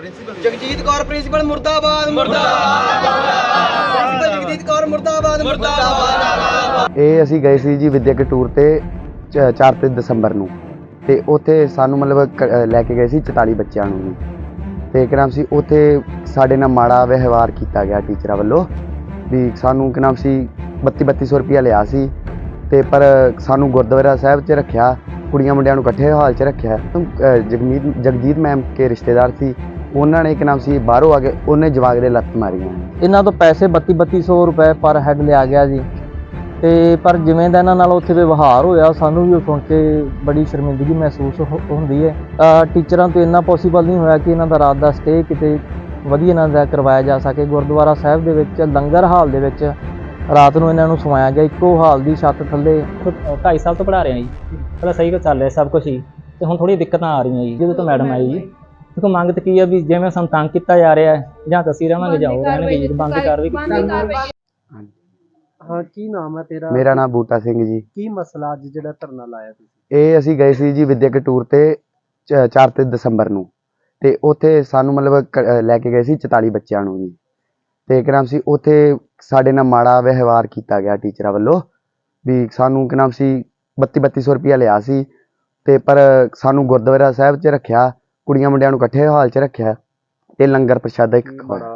Jagjit Kaur, principal ਮੁਰਦਾਬਾਦ ਮੁਰਦਾਬਾਦ। Principal Jagjit Kaur, ਮੁਰਦਾਬਾਦ ਮੁਰਦਾਬਾਦ। ਇਹ ਅਸੀਂ ਗਏ ਸੀ ਜੀ ਵਿਦਿਅਕ ਟੂਰ ਤੇ 4 ਦਸੰਬਰ ਨੂੰ। ਤੇ ਉੱਥੇ ਸਾਨੂੰ ਮਤਲਬ ਲੈ ਕੇ ਗਏ ਸੀ 44 ਬੱਚਿਆਂ ਨੂੰ ਜੀ। ਤੇ ਕੀ ਸੀ, ਉੱਥੇ ਸਾਡੇ ਨਾਲ ਮਾੜਾ ਵਿਵਹਾਰ ਕੀਤਾ ਗਿਆ ਟੀਚਰਾਂ ਵੱਲੋਂ ਵੀ ਸਾਨੂੰ ਕੀ ਨਾਮ ਸੀ 32 3200 ਰੁਪਇਆ ਲਿਆ ਸੀ। ਤੇ ਪਰ ਸਾਨੂੰ ਗੁਰਦੁਆਰਾ ਸਾਹਿਬ 'ਚ ਰੱਖਿਆ, ਕੁੜੀਆਂ ਮੁੰਡਿਆਂ ਨੂੰ ਇਕੱਠੇ ਹਾਲ 'ਚ ਰੱਖਿਆ। ਜਗਮੀਤ, ਜਗਜੀਤ ਮੈਮ ਕੇ ਰਿਸ਼ਤੇਦਾਰ ਸੀ ਉਹਨਾਂ ਨੇ ਕੀ ਨਾਮ ਸੀ ਬਾਹਰੋਂ ਆ ਕੇ ਉਹਨੇ ਜਵਾਗ ਦੇ ਲੱਤ ਮਾਰੀਆਂ। ਇਹਨਾਂ ਤੋਂ ਪੈਸੇ 32 3200 ਰੁਪਏ ਪਰ ਹੈਡ ਲਿਆ ਗਿਆ ਜੀ। ਤੇ ਪਰ ਜਿਵੇਂ ਦਾ ਇਹਨਾਂ ਨਾਲ ਉੱਥੇ ਵਿਵਹਾਰ ਹੋਇਆ ਸਾਨੂੰ ਵੀ ਉਹ ਸੁਣ ਕੇ ਬੜੀ ਸ਼ਰਮਿੰਦਗੀ ਮਹਿਸੂਸ ਹੋ- ਹੁੰਦੀ ਹੈ। ਟੀਚਰਾਂ ਤੋਂ ਇੰਨਾ ਪੋਸੀਬਲ ਨਹੀਂ ਹੋਇਆ ਕਿ ਇਹਨਾਂ ਦਾ ਰਾਤ ਦਾ ਸਟੇ ਕਿਤੇ ਵਧੀਆ ਇਹਨਾਂ ਦਾ ਕਰਵਾਇਆ ਜਾ ਸਕੇ। ਗੁਰਦੁਆਰਾ ਸਾਹਿਬ ਦੇ ਵਿੱਚ ਲੰਗਰ ਹਾਲ ਦੇ ਵਿੱਚ ਰਾਤ ਨੂੰ ਇਹਨਾਂ ਨੂੰ ਸਵਾਇਆ ਗਿਆ। ਇੱਕੋ ਹਾਲ ਦੀ ਛੱਤ ਥੱਲੇ। ਢਾਈ ਸਾਲ ਤੋਂ ਪੜ੍ਹਾ ਰਿਹਾ ਜੀ। ਪਹਿਲਾਂ ਸਹੀ ਚੱਲ ਰਿਹਾ ਸਭ ਕੁਝ ਹੀ। ਤੇ ਹੁਣ ਥੋੜੀ ਦਿੱਕਤਾਂ ਆ ਰਹੀਆਂ ਜੀ। ਜਦੋਂ ਤੋਂ ਮੈਡਮ ਆਈ ਜੀ। ਦੇਖੋ ਮੰਗ ਤੇ ਕੀ ਹੈ ਵੀ ਜਿਵੇਂ ਸਾਨੂੰ ਤੰਗ ਕੀਤਾ ਜਾ ਰਿਹਾ ਹੈ ਜਾਂ ਤਾਂ ਅਸੀਂ ਰਹਾਂਗੇ ਜਾਂ ਉਹ ਰਹਿਣਗੇ ਜੀ ਬੰਦ ਕਾਰਵਾਈ ਕੀਤੀ ਜਾਊਗੀ। ਹਾਂ ਕੀ ਨਾਮ ਹੈ ਤੇਰਾ? ਮੇਰਾ ਨਾਮ ਬੂਟਾ ਸਿੰਘ ਜੀ। ਕੀ ਮਸਲਾ ਅੱਜ ਜਿਹੜਾ ਧਰਨਾ ਲਾਇਆ ਤੁਸੀਂ? ਇਹ ਅਸੀਂ ਗਏ ਸੀ ਜੀ ਵਿਦਿਅਕ ਟੂਰ ਤੇ 4 ਤੇ ਦਸੰਬਰ ਨੂੰ। ਤੇ ਉੱਥੇ ਸਾਨੂੰ ਮਤਲਬ ਲੈ ਕੇ ਗਏ ਸੀ 44 ਬੱਚਿਆਂ ਨੂੰ ਜੀ। ਤੇ ਕੀ ਨਾਮ ਸੀ ਉੱਥੇ ਸਾਡੇ ਨਾਲ ਮਾੜਾ ਵਿਵਹਾਰ ਕੀਤਾ ਗਿਆ ਟੀਚਰਾਂ ਵੱਲੋਂ। ਵੀ ਸਾਨੂੰ ਕੀ ਨਾਮ ਸੀ 32 3200 ਰੁਪਇਆ ਲਿਆ ਸੀ। ਤੇ ਪਰ ਸਾਨੂੰ ਗੁਰਦੁਆਰਾ ਸਾਹਿਬ 'ਚ ਰੱਖਿਆ। ਕੁੜੀਆਂ ਮੁੰਡਿਆਂ ਨੂੰ ਇਕੱਠੇ ਹਾਲ 'ਚ ਰੱਖਿਆ। ਤੇ ਲੰਗਰ ਪ੍ਰਸ਼ਾਦਾ ਇੱਕ ਖਵਾਇਆ।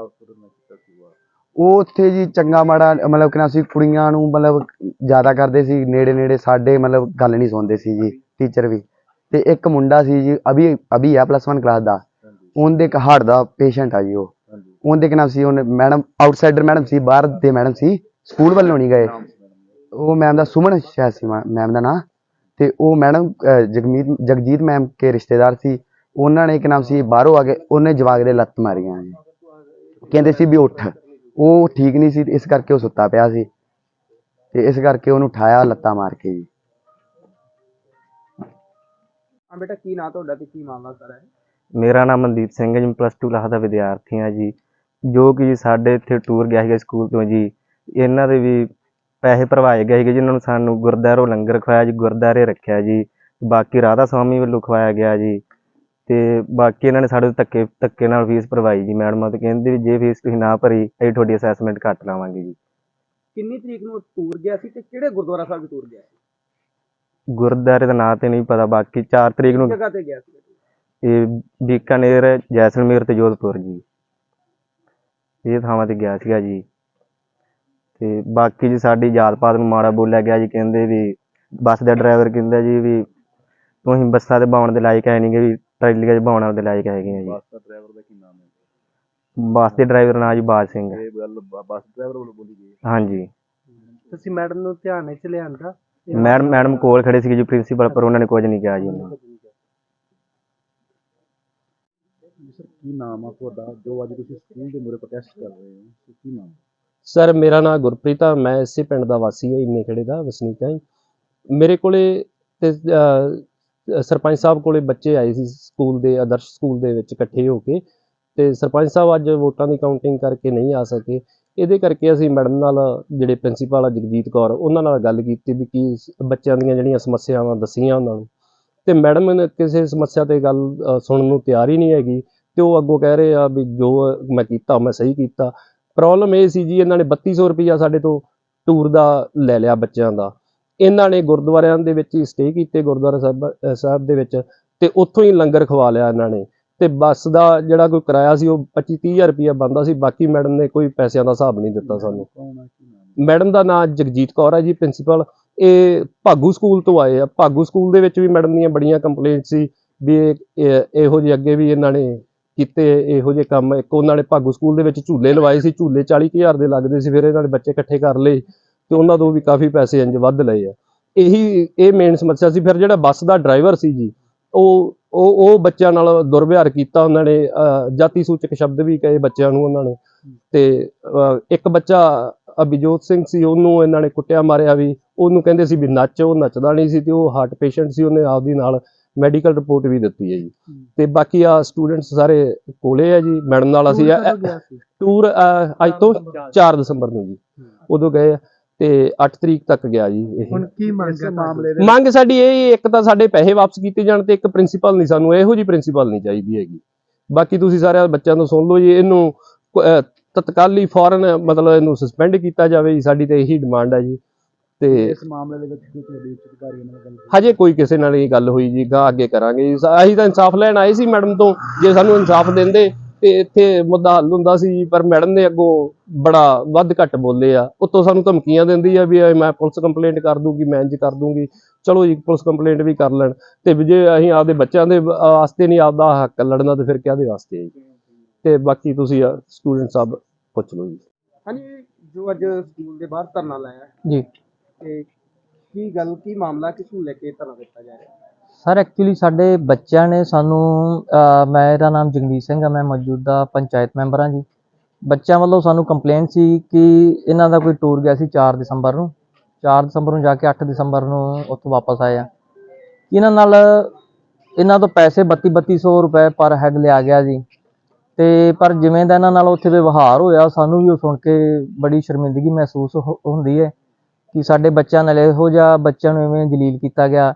ਉਹ ਉੱਥੇ ਜੀ ਚੰਗਾ ਮਾੜਾ ਮਤਲਬ ਕਿ ਨਾ ਸੀ ਕੁੜੀਆਂ ਨੂੰ ਮਤਲਬ ਜ਼ਿਆਦਾ ਕਰਦੇ ਸੀ ਨੇੜੇ ਨੇੜੇ ਸਾਡੇ ਮਤਲਬ ਗੱਲ ਨਹੀਂ ਸੁਣਦੇ ਸੀ ਜੀ ਟੀਚਰ ਵੀ। ਤੇ ਇੱਕ ਮੁੰਡਾ ਸੀ ਜੀ ਅਭੀ ਅਭੀ ਆ ਪਲੱਸ 1 ਕਲਾਸ ਦਾ। ਉਹਦੇ ਇੱਕ ਹਾਰਟ ਦਾ ਪੇਸ਼ੈਂਟ ਆ ਜੀ ਉਹ। ਉਹਦੇ ਕਿ ਨਾਮ ਸੀ ਉਹਨੇ ਮੈਡਮ ਆਊਟਸਾਈਡਰ ਮੈਡਮ ਸੀ ਬਾਹਰ ਦੇ ਮੈਡਮ ਸੀ ਸਕੂਲ ਵੱਲੋਂ ਨਹੀਂ ਗਏ। ਉਹ ਮੈਮ ਦਾ ਸੁਮਨ ਸ਼ਾਇਦ ਸੀ ਮੈਮ ਦਾ ਨਾਂ। ਤੇ ਉਹ ਮੈਡਮ ਜਗਮੀਤ ਜਗਜੀਤ ਮੈਮ ਕੇ ਰਿਸ਼ਤੇਦਾਰ ਸੀ। ਉਹਨਾਂ ਨੇ ਕਿ ਨਾਮ ਸੀ ਬਾਹਰੋਂ ਆ ਕੇ ਉਹਨੇ ਜਵਾਗ ਦੇ ਲੱਤ ਮਾਰੀਆਂ ਜੀ। ਕਹਿੰਦੇ ਸੀ ਵੀ ਉੱਠ। ਉਹ ਠੀਕ ਨਹੀਂ ਸੀ ਇਸ ਕਰਕੇ ਉਹ ਸੁੱਤਾ ਪਿਆ ਸੀ। ਤੇ ਇਸ ਕਰਕੇ ਉਹਨੂੰ ਉਠਾਇਆ ਲੱਤਾਂ ਮਾਰ ਕੇ ਜੀ। ਹਾਂ ਬੇਟਾ ਕੀ ਨਾਂ ਤੁਹਾਡਾ ਤੇ ਕੀ ਮਾਮਲਾ ਸਾਰਾ ਹੈ? ਮੇਰਾ ਨਾਮ ਮਨਦੀਪ ਸਿੰਘ ਹੈ ਜੀ ਪਲੱਸ 2 ਕਲਾਸ ਦਾ ਵਿਦਿਆਰਥੀ ਹਾਂ ਜੀ। ਜੋ ਕਿ ਜੀ ਸਾਡੇ ਇੱਥੇ ਟੂਰ ਗਿਆ ਸੀਗਾ ਸਕੂਲ ਤੋਂ ਜੀ। ਇਹਨਾਂ ਦੇ ਵੀ ਪੈਸੇ ਭਰਵਾਏ ਗਏ ਸੀਗੇ ਜਿਨ੍ਹਾਂ ਨੂੰ ਸਾਨੂੰ ਗੁਰਦੁਆਰੋਂ ਲੰਗਰ ਖਵਾਇਆ ਜੀ ਗੁਰਦੁਆਰੇ ਰੱਖਿਆ ਜੀ। ਬਾਕੀ ਰਾਧਾ ਸਵਾਮੀ ਵੱਲੋਂ ਖਵਾਇਆ ਗਿਆ ਜੀ। ਤੇ ਬਾਕੀ ਇਹਨਾਂ ਨੇ ਸਾਡੇ ਤੋਂ ਧੱਕੇ ਧੱਕੇ ਨਾਲ ਫੀਸ ਭਰਵਾਈ ਜੀ ਮੈਡਮਾਂ ਤੇ ਕਹਿੰਦੇ ਵੀ ਜੇ ਫੀਸ ਤੁਸੀਂ ਨਾ ਭਰੀ ਅਸੀਂ ਤੁਹਾਡੀ ਅਸੈਸਮੈਂਟ ਘੱਟ ਲਾਵਾਂਗੇ ਜੀ। ਕਿੰਨੀ ਤਰੀਕ ਨੂੰ ਟੂਰ ਗਿਆ ਸੀ ਤੇ ਕਿਹੜੇ ਗੁਰਦੁਆਰਾ ਸਾਹਿਬ ਟੂਰ ਗਿਆ ਸੀ? ਗੁਰਦੁਆਰੇ ਦਾ ਨਾਂ ਤੇ ਨਹੀਂ ਪਤਾ ਬਾਕੀ 4 ਤਰੀਕ ਨੂੰ ਜਗ੍ਹਾ ਤੇ ਗਿਆ ਸੀ। ਇਹ ਬੀਕਾਨੇਰ ਜੈਸਲਮੇਰ ਤੇ ਜੋਧਪੁਰ ਜੀ। ਇਹ ਥਾਵਾਂ ਤੇ ਗਿਆ ਸੀਗਾ ਜੀ। ਤੇ ਬਾਕੀ ਜੀ ਸਾਡੀ ਜਾਤ ਪਾਤ ਨੂੰ ਮਾੜਾ ਬੋਲਿਆ ਗਿਆ ਜੀ ਕਹਿੰਦੇ ਵੀ ਬੱਸ ਦਾ ਡਰਾਈਵਰ ਕਹਿੰਦਾ ਜੀ ਵੀ ਤੁਸੀਂ ਬੱਸਾਂ ਤੇ ਬਾਉਣ ਦੇ ਲਾਇਕ ਹੈ ਨਹੀਂਗੇ ਵੀ ਟਰੈਲੀਆਂ 'ਚ ਬਾਉਣ ਦੇ ਲਾਇਕ ਹੈਗੇ ਆ ਜੀ। ਬੱਸ ਦਾ ਡਰਾਈਵਰ ਦਾ ਕੀ ਨਾਮ ਹੈ? ਬੱਸ ਦੇ ਡਰਾਈਵਰ ਨਾਂ ਜੀ ਬਾਜ ਸਿੰਘ। ਇਹ ਗੱਲ ਬ- ਬੱਸ ਡਰਾਈਵਰ ਵੱਲੋਂ ਬੋਲੀ ਗਈ ਹੈ। ਹਾਂਜੀ। ਤੁਸੀਂ ਮੈਡਮ ਨੂੰ ਧਿਆਨ ਵਿੱਚ ਲਿਆਂਦਾ? ਮੈਡਮ ਮੈਡਮ ਕੋਲ ਖੜੇ ਸੀਗੇ ਜੀ ਪ੍ਰਿੰਸੀਪਲ ਪਰ ਉਹਨਾਂ ਨੇ ਕੁਝ ਨਹੀਂ ਕਿਹਾ ਜੀ ਉਹਨਾਂ ਨੂੰ। ਸਰ ਕੀ ਨਾਮ ਆ ਤੁਹਾਡਾ? ਜੋ ਅੱਜ ਤੁਸੀਂ ਸਕੂਲ ਦੇ ਮੂਹਰੇ ਪ੍ਰੋਟੈਸਟ ਕਰ ਰਹੇ ਹੋ ਸੋ ਕੀ ਨਾਮ? ਸਰ ਮੇਰਾ ਨਾਮ ਗੁਰਪ੍ਰੀਤ ਆ। ਮੈਂ ਇਸੇ ਪਿੰਡ ਦਾ ਵਾਸੀ ਹਾਂ ਇੰਨੇ ਖੇੜੇ ਦਾ ਵਸਨੀਕ ਹਾਂ ਜੀ। ਮੇਰੇ ਕੋਲੇ ਤੇ ਅਹ, ਸਰਪੰਚ ਸਾਹਿਬ ਕੋਲੇ ਬੱਚੇ ਆਏ ਸੀ ਸਕੂਲ ਦੇ, ਆਦਰਸ਼ ਸਕੂਲ ਦੇ ਵਿੱਚ ਇਕੱਠੇ ਹੋ ਕੇ ਤੇ ਸਰਪੰਚ ਸਾਹਿਬ ਅੱਜ ਵੋਟਾਂ ਦੀ ਕਾਊਂਟਿੰਗ ਕਰਕੇ ਨਹੀਂ ਆ ਸਕੇ। ਇਹਦੇ ਕਰਕੇ ਅਸੀਂ ਮੈਡਮ ਨਾਲ ਜਿਹੜੇ ਪ੍ਰਿੰਸੀਪਲ ਆ ਜਗਜੀਤ ਕੌਰ, ਉਹਨਾਂ ਨਾਲ ਗੱਲ ਕੀਤੀ ਵੀ ਕੀ ਬੱਚਿਆਂ ਦੀਆਂ ਜਿਹੜੀਆਂ ਸਮੱਸਿਆਵਾਂ ਦੱਸੀਆਂ ਉਹਨਾਂ ਨੂੰ। ਤੇ ਮੈਡਮ ਨੇ ਕਿਸੇ ਸਮੱਸਿਆ ਤੇ ਗੱਲ ਸੁਣਨ ਨੂੰ ਤਿਆਰ ਹੀ ਨਹੀਂ ਹੈਗੀ ਤੇ ਉਹ ਅੱਗੋਂ ਕਹਿ ਰਹੇ ਆ ਵੀ ਜੋ ਮੈਂ ਕੀਤਾ ਮੈਂ ਸਹੀ ਕੀਤਾ। ਪ੍ਰੋਬਲਮ ਇਹ ਸੀ ਜੀ, ਇਹਨਾਂ ਨੇ 3200 ਰੁਪਈਆ ਸਾਡੇ ਤੋਂ ਟੂਰ ਦਾ ਲੈ ਲਿਆ ਬੱਚਿਆਂ ਦਾ। ਇਹਨਾਂ ਨੇ ਗੁਰਦੁਆਰਿਆਂ ਦੇ ਵਿੱਚ ਹੀ ਸਟੇ ਕੀਤੇ ਗੁਰਦੁਆਰਾ ਸਾਹਿਬ ਸਾਹਿਬ ਦੇ ਵਿੱਚ ਤੇ ਉੱਥੋਂ ਹੀ ਲੰਗਰ ਖਵਾ ਲਿਆ ਇਹਨਾਂ ਨੇ। ਤੇ ਬੱਸ ਦਾ ਜਿਹੜਾ ਕੋਈ ਕਿਰਾਇਆ ਸੀ ਉਹ 25 30000 ਰੁਪਇਆ ਬੰਦਾ ਸੀ, ਬਾਕੀ ਮੈਡਮ ਨੇ ਕੋਈ ਪੈਸਿਆਂ ਦਾ ਹਿਸਾਬ ਨਹੀਂ ਦਿੱਤਾ ਸਾਨੂੰ। ਮੈਡਮ ਦਾ ਨਾਮ ਜਗਜੀਤ ਕੌਰ ਹੈ ਜੀ ਪ੍ਰਿੰਸੀਪਲ ਇਹ ਭਾਗੂ ਸਕੂਲ ਤੋਂ ਆਏ ਆ। ਭਾਗੂ ਸਕੂਲ ਦੇ ਵਿੱਚ ਵੀ ਮੈਡਮ ਦੀਆਂ ਬੜੀਆਂ ਕੰਪਲੇਂਟ ਸੀ ਵੀ ਇਹੋ ਜਿਹੇ ਅੱਗੇ ਵੀ ਇਹਨਾਂ ਨੇ ਕੀਤੇ ਇਹੋ ਜਿਹੇ ਕੰਮ। ਇੱਕ ਉਹਨਾਂ ਨੇ ਭਾਗੂ ਸਕੂਲ ਦੇ ਵਿੱਚ ਝੂਲੇ ਲਵਾਏ ਸੀ, ਝੂਲੇ 40000 ਦੇ ਲੱਗਦੇ ਸੀ, ਫਿਰ ਇਹਨਾਂ ਨੇ ਬੱਚੇ ਇਕੱਠੇ ਕਰ ਲਏ। ਤੇ ਉਹਨਾਂ ਤੋਂ ਵੀ ਕਾਫੀ ਪੈਸੇ ਇੰਜ ਵੱਧ ਲਏ ਆ। ਇਹੀ ਇਹ ਮੇਨ ਸਮੱਸਿਆ ਸੀ। ਫਿਰ ਜਿਹੜਾ ਬੱਸ ਦਾ ਡਰਾਈਵਰ ਸੀ ਜੀ ਉਹ ਉਹ ਉਹ ਬੱਚਿਆਂ ਨਾਲ ਦੁਰਵਿਹਾਰ ਕੀਤਾ ਉਹਨਾਂ ਨੇ। ਜਾਤੀ ਸੂਚਕ ਸ਼ਬਦ ਵੀ ਕਹੇ ਬੱਚਿਆਂ ਨੂੰ ਉਹਨਾਂ ਨੇ। ਤੇ ਇੱਕ ਬੱਚਾ ਅਭਿਜੋਤ ਸਿੰਘ ਸੀ ਉਹਨੂੰ ਇਹਨਾਂ ਨੇ ਕੁੱਟਿਆ ਮਾਰਿਆ ਵੀ। ਉਹਨੂੰ ਕਹਿੰਦੇ ਸੀ ਵੀ ਨੱਚ ਉਹ ਨੱਚਦਾ ਨਹੀਂ ਸੀ ਤੇ ਉਹ ਹਾਰਟ ਪੇਸ਼ੈਂਟ ਸੀ ਉਹਨੇ ਆਪਦੀ ਨਾਲ ਮੈਡੀਕਲ ਰਿਪੋਰਟ ਵੀ ਦਿੱਤੀ ਹੈ ਜੀ। ਤੇ ਬਾਕੀ ਆ ਸਟੂਡੈਂਟਸ ਸਾਰੇ ਕੋਲੇ ਆ ਜੀ ਮੈਡਮ ਨਾਲ ਅਸੀਂ ਟੂਰ ਅੱਜ ਤੋਂ 4 ਦਸੰਬਰ। ਨੂੰ ਜੀ। ਉਦੋਂ ਗਏ ਆ। ਤੇ 8 ਤਰੀਕ ਤੱਕ ਗਿਆ ਜੀ ਇਹ। ਹੁਣ ਕੀ ਮੰਗ ਹੈ ਮਾਮਲੇ ਮੰਗ ਸਾਡੀ ਇਹ ਹੀ ਇੱਕ ਤਾਂ ਸਾਡੇ ਪੈਸੇ ਵਾਪਸ ਕੀਤੇ ਜਾਣ ਤੇ ਇੱਕ ਪ੍ਰਿੰਸੀਪਲ ਨਹੀਂ ਸਾਨੂੰ ਇਹੋ ਜੀ ਪ੍ਰਿੰਸੀਪਲ ਨਹੀਂ ਚਾਹੀਦੀ ਹੈਗੀ। ਬਾਕੀ ਤੁਸੀਂ ਸਾਰੇ ਬੱਚਿਆਂ ਤੋਂ ਸੁਣ ਲਓ ਜੀ ਇਹਨੂੰ ਕ- ਅਹ ਤਤਕਾਲੀ ਫੌਰਨ ਮਤਲਬ ਇਹਨੂੰ ਸਸਪੈਂਡ ਕੀਤਾ ਜਾਵੇ ਜੀ ਸਾਡੀ ਤੇ ਇਹੀ ਡਿਮਾਂਡ ਹੈ ਜੀ। ਤੇ ਇਸ ਮਾਮਲੇ ਦੇ ਵਿੱਚ ਕੀ ਤੁਹਾਡੀ ਉੱਚ ਅਧਿਕਾਰੀਆਂ ਨਾਲ ਗੱਲ ਹੋਈ? ਹਜੇ ਕੋਈ ਕਿਸੇ ਨਾਲ ਇਹ ਗੱਲ ਹੋਈ ਜੀ ਗਾਂ ਅੱਗੇ ਕਰਾਂਗੇ ਜੀ। ਅਸੀਂ ਤਾਂ ਇਨਸਾਫ ਲੈਣ ਆਏ ਸੀ ਮੈਡਮ ਤੋਂ ਜੇ ਸਾਨੂੰ ਇਨਸਾਫ ਦਿੰਦੇ ਤੇ ਇੱਥੇ ਮੁੱਦਾ ਹੱਲ ਹੁੰਦਾ ਸੀ ਪਰ ਮੈਡਮ ਨੇ ਅੱਗੋਂ ਬੜਾ ਵੱਧ ਘੱਟ ਬੋਲੇ ਆ। ਉੱਤੋਂ ਸਾਨੂੰ ਧਮਕੀਆਂ ਦਿੰਦੀ ਆ ਵੀ ਮੈਂ ਪੁਲਿਸ ਕੰਪਲੇਂਟ ਕਰ ਦੂੰਗੀ ਮੈਂ ਇੰਜ ਕਰ ਦੂੰਗੀ। ਚਲੋ ਜੀ ਪੁਲਿਸ ਕੰਪਲੇਂਟ ਵੀ ਕਰ ਲੈਣ। ਤੇ ਵੀ ਜੇ ਅਸੀਂ ਆਪਦੇ ਬੱਚਿਆਂ ਦੇ ਵਾਸਤੇ ਨਹੀਂ ਆਪਦਾ ਹੱਕ ਲੜਨਾ ਤੇ ਫਿਰ ਕਿਹਦੇ ਵਾਸਤੇ ਹੈ ਤੇ ਬਾਕੀ ਤੁਸੀਂ ਸਟੂਡੈਂਟ ਸਾਹਿਬ ਪੁੱਛ ਲਓ ਜੀ। ਹਾਂਜੀ ਜੋ ਅੱਜ ਸਕੂਲ ਦੇ ਬਾਹਰ ਧਰਨਾ ਲਾਇਆ ਜੀ। ਤੇ ਕੀ ਗੱਲ ਕੀ ਮਾਮਲਾ ਕਿਸ ਨੂੰ ਲੈ ਕੇ ਧਰਨਾ ਦਿੱਤਾ ਜਾ ਰਿਹਾ ਸਰ ਐਕਚੁਅਲੀ ਸਾਡੇ ਬੱਚਿਆਂ ਨੇ ਸਾਨੂੰ, ਅਹ ਮੇਰਾ ਨਾਮ ਜਗਦੀਪ ਸਿੰਘ ਹੈ ਮੈਂ ਮੌਜੂਦਾ ਪੰਚਾਇਤ ਮੈਂਬਰ ਹਾਂ ਜੀ। ਬੱਚਿਆਂ ਵੱਲੋਂ ਸਾਨੂੰ ਕੰਪਲੇਂਟ ਸੀ ਕਿ ਇਹਨਾਂ ਦਾ ਕੋਈ ਟੂਰ ਗਿਆ ਸੀ 4 ਦਸੰਬਰ ਨੂੰ। 4 ਦਸੰਬਰ ਨੂੰ ਜਾ ਕੇ 8 ਦਸੰਬਰ ਨੂੰ ਉੱਥੋਂ ਵਾਪਸ ਆਇਆ ਇਹਨਾਂ ਨਾਲ ਇਹਨਾਂ ਤੋਂ ਪੈਸੇ 32 3200 ਰੁਪਏ ਪਰ ਹੈਡ ਲਿਆ ਗਿਆ ਜੀ। ਤੇ ਪਰ ਜਿਵੇਂ ਦਾ ਇਹਨਾਂ ਨਾਲ ਉੱਥੇ ਵਿਵਹਾਰ ਹੋਇਆ, ਸਾਨੂੰ ਵੀ ਉਹ ਸੁਣ ਕੇ ਬੜੀ ਸ਼ਰਮਿੰਦਗੀ ਮਹਿਸੂਸ ਹੋ- ਹੁੰਦੀ ਹੈ ਕਿ ਸਾਡੇ ਬੱਚਿਆਂ ਨਾਲ ਇਹੋ ਜਿਹਾ ਬੱਚਿਆਂ ਨੂੰ ਇਵੇਂ ਜਲੀਲ ਕੀਤਾ ਗਿਆ।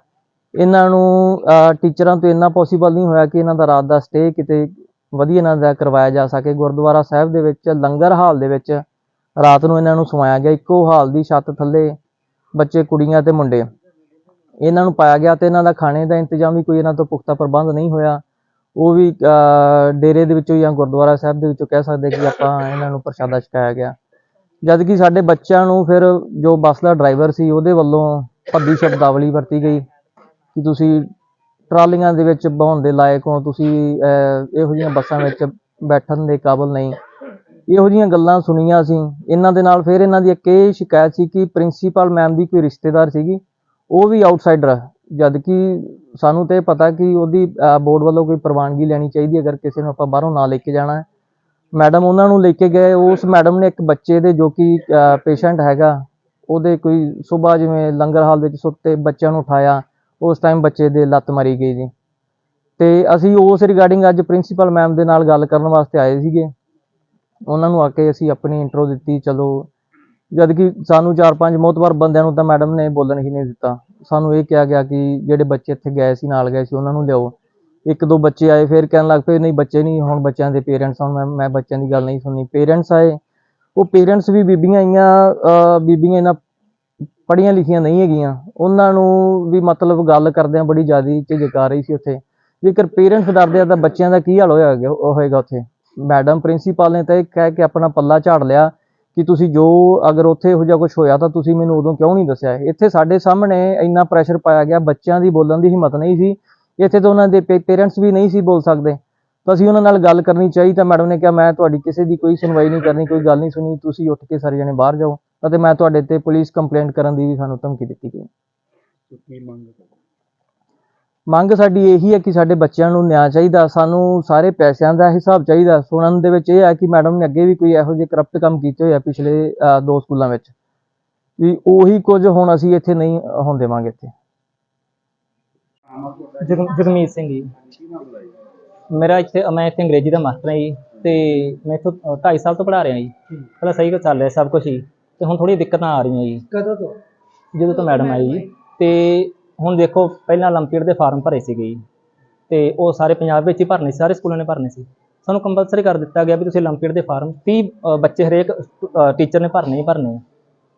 ਇਹਨਾਂ ਨੂੰ ਟੀਚਰਾਂ ਤੋਂ ਇੰਨਾ ਪੋਸੀਬਲ ਨਹੀਂ ਹੋਇਆ ਕਿ ਇਹਨਾਂ ਦਾ ਰਾਤ ਦਾ ਸਟੇ ਕਿਤੇ ਵਧੀਆ ਇਹਨਾਂ ਦਾ ਕਰਵਾਇਆ ਜਾ ਸਕੇ। ਗੁਰਦੁਆਰਾ ਸਾਹਿਬ ਦੇ ਵਿੱਚ, ਲੰਗਰ ਹਾਲ ਦੇ ਵਿੱਚ ਰਾਤ ਨੂੰ ਇਹਨਾਂ ਨੂੰ ਸਵਾਇਆ ਗਿਆ। ਇੱਕੋ ਹਾਲ ਦੀ ਛੱਤ ਥੱਲੇ ਬੱਚੇ, ਕੁੜੀਆਂ ਤੇ ਮੁੰਡੇ। ਇਹਨਾਂ ਨੂੰ ਪਾਇਆ ਗਿਆ ਤੇ ਇਹਨਾਂ ਦਾ ਖਾਣੇ ਦਾ ਇੰਤਜ਼ਾਮ ਵੀ ਕੋਈ ਇਹਨਾਂ ਤੋਂ ਪੁਖਤਾ ਪ੍ਰਬੰਧ ਨਹੀਂ ਹੋਇਆ। ਉਹ ਵੀ ਡੇਰੇ ਦੇ ਵਿੱਚੋਂ ਜਾਂ ਗੁਰਦੁਆਰਾ ਸਾਹਿਬ ਦੇ ਵਿੱਚੋਂ ਕਹਿ ਸਕਦੇ ਕਿ ਆਪਾਂ ਇਹਨਾਂ ਨੂੰ ਪ੍ਰਸ਼ਾਦਾ ਛਕਾਇਆ ਗਿਆ। ਜਦ ਕਿ ਸਾਡੇ ਬੱਚਿਆਂ ਨੂੰ ਫਿਰ ਜੋ ਬੱਸ ਦਾ ਡਰਾਈਵਰ ਸੀ ਉਹਦੇ ਵੱਲੋਂ ਭੱਦੀ ਸ਼ਬਦਾਵਲੀ ਵਰਤੀ ਗਈ। ਕਿ ਤੁਸੀਂ ਟਰਾਲੀਆਂ ਦੇ ਵਿੱਚ ਬਹਾਉਣ ਦੇ ਲਾਇਕ ਹੋ, ਤੁਸੀਂ ਇਹੋ ਜਿਹੀਆਂ ਬੱਸਾਂ ਵਿੱਚ ਬੈਠਣ ਦੇ ਕਾਬਿਲ ਨਹੀਂ। ਇਹੋ ਜਿਹੀਆਂ ਗੱਲਾਂ ਸੁਣੀਆਂ ਸੀ। ਇਹਨਾਂ ਦੇ ਨਾਲ ਫਿਰ ਇਹਨਾਂ ਦੀ ਇੱਕ ਇਹ ਸ਼ਿਕਾਇਤ ਸੀ ਕਿ ਪ੍ਰਿੰਸੀਪਲ ਮੈਮ ਦੀ ਕੋਈ ਰਿਸ਼ਤੇਦਾਰ ਸੀਗੀ। ਉਹ ਵੀ ਆਊਟਸਾਈਡਰ ਜਦ ਕਿ ਸਾਨੂੰ ਤੇ ਪਤਾ ਕਿ ਉਹਦੀ ਬੋਰਡ ਵੱਲੋਂ ਕੋਈ ਪ੍ਰਵਾਨਗੀ ਲੈਣੀ ਚਾਹੀਦੀ ਅਗਰ ਕਿਸੇ ਨੂੰ ਆਪਾਂ ਬਾਹਰੋਂ ਨਾ ਲੈ ਕੇ ਜਾਣਾ ਹੈ। ਮੈਡਮ ਉਹਨਾਂ ਨੂੰ ਲੈ ਕੇ ਗਏ। ਉਸ ਮੈਡਮ ਨੇ ਇੱਕ ਬੱਚੇ ਦੇ ਜੋ ਕਿ ਪੇਸ਼ੈਂਟ ਹੈਗਾ, ਉਹਦੇ ਕੋਈ ਸਵੇਰ ਜਿਵੇਂ ਲੰਗਰ ਹਾਲ ਵਿੱਚ ਸੁੱਤੇ ਬੱਚਿਆਂ ਨੂੰ ਉਠਾਇਆ। ਉਸ ਟਾਈਮ ਬੱਚੇ ਦੇ ਲੱਤ ਮਾਰੀ ਗਈ ਜੀ। ਤੇ ਅਸੀਂ ਉਸ ਰਿਗਾਰਡਿੰਗ ਅੱਜ ਪ੍ਰਿੰਸੀਪਲ ਮੈਮ ਦੇ ਨਾਲ ਗੱਲ ਕਰਨ ਵਾਸਤੇ ਆਏ ਸੀਗੇ। ਉਹਨਾਂ ਨੂੰ ਆ ਕੇ ਅਸੀਂ ਆਪਣੀ ਇੰਟਰੋ ਦਿੱਤੀ, ਚਲੋ। ਜਦ ਕਿ ਸਾਨੂੰ ਚਾਰ ਪੰਜ ਮੋਤਬਰ ਬੰਦਿਆਂ ਨੂੰ ਤਾਂ ਮੈਡਮ ਨੇ ਬੋਲਣ ਹੀ ਨਹੀਂ ਦਿੱਤਾ। ਸਾਨੂੰ ਇਹ ਕਿਹਾ ਗਿਆ ਕਿ ਜਿਹੜੇ ਬੱਚੇ ਇੱਥੇ ਗਏ ਸੀ, ਨਾਲ ਗਏ ਸੀ, ਉਹਨਾਂ ਨੂੰ ਲਿਆਓ। ਇੱਕ ਦੋ ਬੱਚੇ ਆਏ, ਫਿਰ ਕਹਿਣ ਲੱਗ ਪਏ, ਨਹੀਂ ਬੱਚੇ ਨਹੀਂ, ਹੁਣ ਬੱਚਿਆਂ ਦੇ ਪੇਰੈਂਟਸ ਹੁਣ ਮੈਂ ਮੈਂ ਬੱਚਿਆਂ ਦੀ ਗੱਲ ਨਹੀਂ ਸੁਣਨੀ। ਪੇਰੈਂਟਸ ਆਏ। ਉਹ ਪੇਰੈਂਟਸ ਵੀ ਬੀਬੀਆਂ ਆਈਆਂ ਬੀਬੀਆਂ ਇਹਨਾਂ ਪੜ੍ਹੀਆਂ ਲਿਖੀਆਂ ਨਹੀਂ ਹੈਗੀਆਂ। ਉਹਨਾਂ ਨੂੰ ਵੀ ਮਤਲਬ ਗੱਲ ਕਰਦਿਆਂ ਬੜੀ ਜ਼ਿਆਦੀ ਝਿਜਕ ਆ ਰਹੀ ਸੀ ਉੱਥੇ। ਜੇਕਰ ਪੇਰੈਂਟਸ ਡਰਦੇ ਆ ਤਾਂ ਬੱਚਿਆਂ ਦਾ ਕੀ ਹਾਲ ਹੋਇਆ ਹੋਏਗਾ- ਹੋਏਗਾ ਉੱਥੇ। ਮੈਡਮ ਪ੍ਰਿੰਸੀਪਲ ਨੇ ਤਾਂ ਇਹ ਕਹਿ ਕੇ ਆਪਣਾ ਪੱਲਾ ਝਾੜ ਲਿਆ ਕਿ ਤੁਸੀਂ ਜੋ ਅਗਰ ਉੱਥੇ ਇਹੋ ਜਿਹਾ ਕੁਝ ਹੋਇਆ ਤਾਂ ਤੁਸੀਂ ਮੈਨੂੰ ਉਦੋਂ ਕਿਉਂ ਨਹੀਂ ਦੱਸਿਆ? ਇੱਥੇ ਸਾਡੇ ਸਾਹਮਣੇ ਇੰਨਾ ਪ੍ਰੈਸ਼ਰ ਪਾਇਆ ਗਿਆ, ਬੱਚਿਆਂ ਦੀ ਬੋਲਣ ਦੀ ਹਿੰਮਤ ਨਹੀਂ ਸੀ। ਇੱਥੇ ਤਾਂ ਉਹਨਾਂ ਦੇ ਪੇਰੈਂਟਸ ਵੀ ਨਹੀਂ ਸੀ ਬੋਲ ਸਕਦੇ। ਤਾਂ ਅਸੀਂ ਉਹਨਾਂ ਨਾਲ ਗੱਲ ਕਰਨੀ ਚਾਹੀ ਤਾਂ ਮੈਡਮ ਨੇ ਕਿਹਾ, ਮੈਂ ਤੁਹਾਡੀ ਕਿਸੇ ਦੀ ਕੋਈ ਸੁਣਵਾਈ ਨਹੀਂ ਕਰਨੀ, ਕੋਈ ਗੱਲ ਨਹੀਂ ਸੁਣੀ। ਤੁਸੀਂ ਉੱਠ ਕੇ ਸਾਰੇ ਜਣੇ ਬਾਹਰ ਜਾਓ। ਅਤੇ ਮੈਂ ਤੁਹਾਡੇ ਤੇ ਪੁਲਿਸ ਕੰਪਲੇਂਟ ਕਰਨ ਦੀ ਵੀ ਸਾਨੂੰ ਧਮਕੀ ਦਿੱਤੀ ਗਈ। ਕੀ ਮੰਗ ਸਾਡੀ ਇਹੀ ਹੈ ਕਿ ਸਾਡੇ ਬੱਚਿਆਂ ਨੂੰ ਨਿਆਂ ਚਾਹੀਦਾ ਸਾਨੂੰ ਸਾਰੇ ਪੈਸਿਆਂ ਦਾ ਹਿਸਾਬ ਚਾਹੀਦਾ। ਸੁਣਨ ਦੇ ਵਿੱਚ ਇਹ ਹੈ ਕਿ ਮੈਡਮ ਨੇ ਅੱਗੇ ਵੀ ਕੋਈ ਇਹੋ ਜਿਹੇ ਕਰਪਟ ਕੰਮ ਕੀਤੇ ਹੋਏ ਆ ਪਿਛਲੇ ਦੋ ਸਕੂਲਾਂ ਵਿੱਚ। ਵੀ ਉਹੀ ਕੁਝ ਹੁਣ ਅਸੀਂ ਇੱਥੇ ਨਹੀਂ ਹੋਣ ਦੇਵਾਂਗੇ ਇੱਥੇ। ਜਗ ਜਗਮੀਤ ਸਿੰਘ ਜੀ। ਮੇਰਾ ਇੱਥੇ ਮੈਂ ਇੱਥੇ ਅੰਗਰੇਜ਼ੀ ਦਾ ਮਾਸਟਰ ਹਾਂ ਜੀ ਤੇ ਮੈਂ ਇੱਥੋਂ 2.5 ਸਾਲ ਤੋਂ ਪੜ੍ਹਾ ਰਿਹਾ ਜੀ। ਪਹਿਲਾਂ ਸਹੀ ਕੁ ਚੱਲ ਰਿਹਾ ਸਭ ਕੁਝ ਹੀ ਤੇ ਹੁਣ ਥੋੜੀ ਦਿੱਕਤਾਂ ਆ ਰਹੀਆਂ ਜੀ ਕਦੋਂ ਤੋਂ ਜਦੋਂ ਤੋਂ ਮੈਡਮ ਆਈ ਜੀ ਤੇ ਹੁਣ ਦੇਖੋ ਪਹਿਲਾਂ 올림픽 ਦੇ ਫਾਰਮ ਭਰੇ ਸੀਗੇ ਜੀ ਤੇ ਉਹ ਸਾਰੇ ਪੰਜਾਬ ਵਿੱਚ ਹੀ ਭਰਨੇ ਸੀ ਸਾਰੇ ਸਕੂਲਾਂ ਨੇ ਭਰਨੇ ਸੀ ਸਾਨੂੰ ਕੰਪਲਸਰੀ ਕਰ ਦਿੱਤਾ ਗਿਆ ਵੀ ਤੁਸੀਂ 올림픽 ਦੇ ਫਾਰਮ 30 ਅ, ਬੱਚੇ ਹਰੇਕ ਟੀਚਰ ਨੇ ਭਰਨੇ ਹੀ ਭਰਨੇ ਆ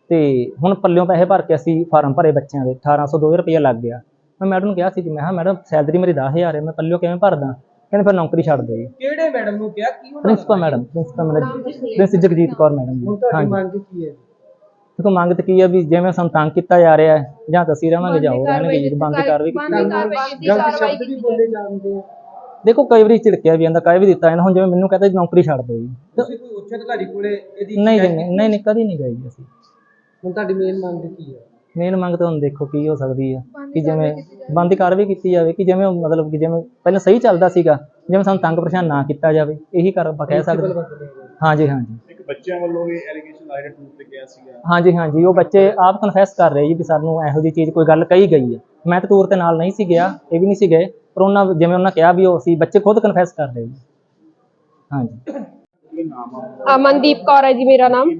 ਤੇ ਹੁਣ ਪੱਲਿਓਂ ਪੈਸੇ ਭਰ ਕੇ ਅਸੀਂ ਫਾਰਮ ਭਰੇ ਬੱਚਿਆਂ ਦੇ 1802 ਰੁਪਏ ਲੱਗ ਗਿਆ ਮੈਂ ਮੈਡਮ ਨੂੰ ਕਿਹਾ ਸੀ ਕਿ ਮੈਂ ਕਿਹਾ ਮੈਡਮ ਸੈਲਰੀ ਮੇਰੀ 10000 ਹੈ ਮੈਂ ਪੱਲਿਓਂ ਕਿਵੇਂ ਭਰਦਾ ਕਹਿੰਦੇ ਫਿਰ ਨੌਕਰੀ ਛੱਡ ਦਿਓ ਜੀ ਕਿਹੜੇ ਮੈਡਮ ਨੂੰ ਕਿਹਾ ਕੀ ਉਹਨਾਂ principal madam principal madam prince Jagjit Kaur madam ਹੁਣ ਜੀ ਤੁਹਾਡੀ ਹਾਂਜੀ ਮੰਗ ਕੀ ਹੈ ਦੇਖੋ ਮੰਗ ਤਾਂ ਕੀ ਹੈ ਵੀ ਜਿਵੇਂ ਸਾਨੂੰ ਤੰਗ ਕੀਤਾ ਜਾ ਰਿਹਾ ਹੈ ਜਾਂ ਤਾਂ ਅਸੀਂ ਰਵਾਂਗੇ ਜਾਂ ਉਹ ਰਹਿਣਗੇ ਜੀ ਬੰਦ ਕਾਰਵਾਈ ਕੀਤੀ। ਗਲਤ ਸ਼ਬਦ ਵੀ ਬੋਲੇ ਜਾਂਦੇ ਆ। ਦੇਖੋ ਕਈ ਵਾਰੀ ਝਿੜਕਿਆ ਵੀ ਜਾਂਦਾ ਕਈ ਵੀ ਦਿੱਤਾ ਜਾਂਦਾ ਹੁਣ ਜਿਵੇਂ ਮੈਨੂੰ ਕਹਿੰਦਾ ਜੀ ਨੌਕਰੀ ਛੱਡ ਦਿਓ ਜੀ। ਤੁਸੀਂ ਕੋਈ ਉੱਚ ਅਧਿਕਾਰੀ ਕੋਲੇ ਇਹਦੀ ਨਹੀਂ ਜੀ ਨਹੀਂ ਨਹੀਂ ਨਹੀਂ, ਕਦੀ ਨਹੀਂ ਗਏ ਜੀ ਅਸੀਂ। ਹੁਣ ਤੁਹਾਡੀ ਮੇਨ ਮੰਗ ਕੀ ਹੈ ਮੇਨ ਮੰਗ ਤਾਂ ਹੁਣ ਦੇਖੋ ਕੀ ਹੋ ਸਕਦੀ ਹੈ ਕਿ ਜਿਵੇਂ ਬੰਦ ਕਾਰਵਾਈ ਕੀਤੀ ਜਾਵੇ ਕਿ ਜਿਵੇਂ ਮਤਲਬ ਕਿ ਜਿਵੇਂ ਪਹਿਲਾਂ ਸਹੀ ਚੱਲਦਾ ਸੀਗਾ ਜਿਵੇਂ ਸਾਨੂੰ ਤੰਗ ਪਰੇਸ਼ਾਨ ਨਾ ਕੀਤਾ ਜਾਵੇ ਇਹੀ ਕਰ ਆਪਾਂ ਕਹਿ ਸਕਦੇ ਹਾਂ। ਹਾਂਜੀ ਹਾਂਜੀ। ਇੱਕ ਬੱਚਿਆਂ ਵੱਲੋਂ ਵੀ ਐਲੀਗੇਸ਼ਨ ਆਇਆ ਟੂਰ ਤੇ ਗਿਆ ਸੀਗਾ। ਹਾਂਜੀ ਹਾਂਜੀ ਉਹ ਬੱਚੇ ਆਪ ਕਨਫੈਸ ਕਰ ਰਹੇ ਜੀ ਵੀ ਸਾਨੂੰ ਇਹੋ ਜਿਹੀ ਚੀਜ਼ ਕੋਈ ਗੱਲ ਕਹੀ ਗਈ ਹੈ। ਮੈਂ ਤਾਂ ਟੂਰ ਤੇ ਨਾਲ ਨਹੀਂ ਸੀ ਗਿਆ ਇਹ ਵੀ ਨਹੀਂ ਸੀ ਗਏ ਪਰ ਉਹਨਾਂ ਜਿਵੇਂ ਉਹਨਾਂ ਕਿਹਾ ਵੀ ਉਹ ਸੀ ਬੱਚੇ ਖੁਦ ਕਨਫੈਸ ਕਰ ਰਹੇ ਜੀ। ਹਾਂਜੀ। ਅਮਨਦੀਪ ਕੌਰ ਹੈ ਜੀ ਮੇਰਾ ਨਾਮ।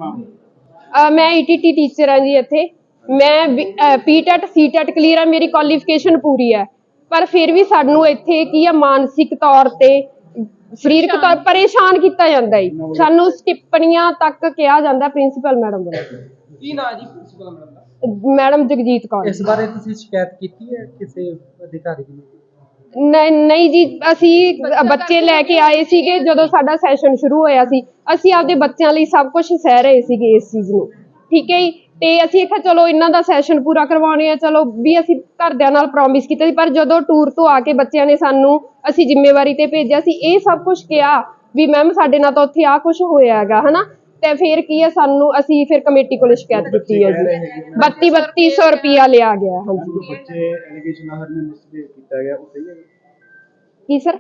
ਅ, ਮੈਂ ਈਟੀਟੀ ਟੀਚਰ ਹਾਂ ਜੀ ਇੱਥੇ। ਮੈਂ ਪੀਟੈਟ ਸੀਟੈਟ ਕਲੀਅਰ ਹੈ ਮੇਰੀ ਕੁਆਲੀਫਿਕੇਸ਼ਨ ਪੂਰੀ ਹੈ। ਪਰ ਫਿਰ ਵੀ ਸਾਨੂੰ ਇੱਥੇ ਕੀ ਆ ਮਾਨਸਿਕ ਤੌਰ ਤੇ ਸਰੀਰਕ ਤੌਰ ਪਰੇਸ਼ਾਨ ਕੀਤਾ ਜਾਂਦਾ ਹੈ ਸਾਨੂੰ ਟਿੱਪਣੀਆਂ ਤੱਕ ਕਿਹਾ ਜਾਂਦਾ ਪ੍ਰਿੰਸੀਪਲ ਮੈਡਮ ਵੱਲੋਂ। ਕੀ ਨਾਂ ਜੀ ਪ੍ਰਿੰਸੀਪਲ ਮੈਡਮ ਦਾ? ਮੈਡਮ ਜਗਜੀਤ ਕੌਰ। ਇਸ ਬਾਰੇ ਤੁਸੀਂ ਸ਼ਿਕਾਇਤ ਕੀਤੀ ਹੈ ਕਿਸੇ ਅਧਿਕਾਰੀ ਨੂੰ? ਨਹੀਂ ਨਹੀਂ ਜੀ ਅਸੀਂ ਬੱਚੇ ਲੈ ਕੇ ਆਏ ਸੀਗੇ ਜਦੋਂ ਸਾਡਾ ਸੈਸ਼ਨ ਸ਼ੁਰੂ ਹੋਇਆ ਸੀ। ਅਸੀਂ ਆਪਦੇ ਬੱਚਿਆਂ ਲਈ ਸਭ ਕੁਝ ਸਹਿ ਰਹੇ ਸੀਗੇ ਇਸ ਚੀਜ਼ ਨੂੰ। ਠੀਕ ਹੈ ਜੀ? ਤੇ ਅਸੀਂ ਕਿਹਾ ਚਲੋ ਇਹਨਾਂ ਦਾ ਸੈਸ਼ਨ ਪੂਰਾ ਕਰਵਾਉਣੇ ਆ ਚਲੋ ਵੀ ਅਸੀਂ ਘਰਦਿਆਂ ਨਾਲ ਪ੍ਰੋਮਿਸ ਕੀਤਾ ਸੀ ਪਰ ਜਦੋਂ ਟੂਰ ਤੋਂ ਆ ਕੇ ਬੱਚਿਆਂ ਨੇ ਸਾਨੂੰ ਅਸੀਂ ਜ਼ਿੰਮੇਵਾਰੀ ਤੇ ਭੇਜਿਆ ਸੀ ਇਹ ਸਭ ਕੁਝ ਕਿਹਾ ਵੀ ਮੈਮ ਸਾਡੇ ਨਾਲ ਤਾਂ ਉੱਥੇ ਆ ਕੁਝ ਹੋਇਆ ਹੈਗਾ ਹਨਾ? ਤੇ ਫਿਰ ਕੀ ਹੈ ਸਾਨੂੰ ਅਸੀਂ ਫਿਰ ਕਮੇਟੀ ਕੋਲ ਸ਼ਿਕਾਇਤ ਕੀਤੀ ਹੈ ਜੀ 32 3200 ਰੁਪਿਆ ਲਿਆ ਗਿਆ ਹਾਂਜੀ। ਬੱਚੇ ਐਲੀਗੇਸ਼ਨ ਆਹਰ ਨੇ ਮਿਸਬਿਹੇਵ ਕੀਤਾ ਗਿਆ ਉਹ ਸਹੀ ਹੈ ਕੀ ਸਰ?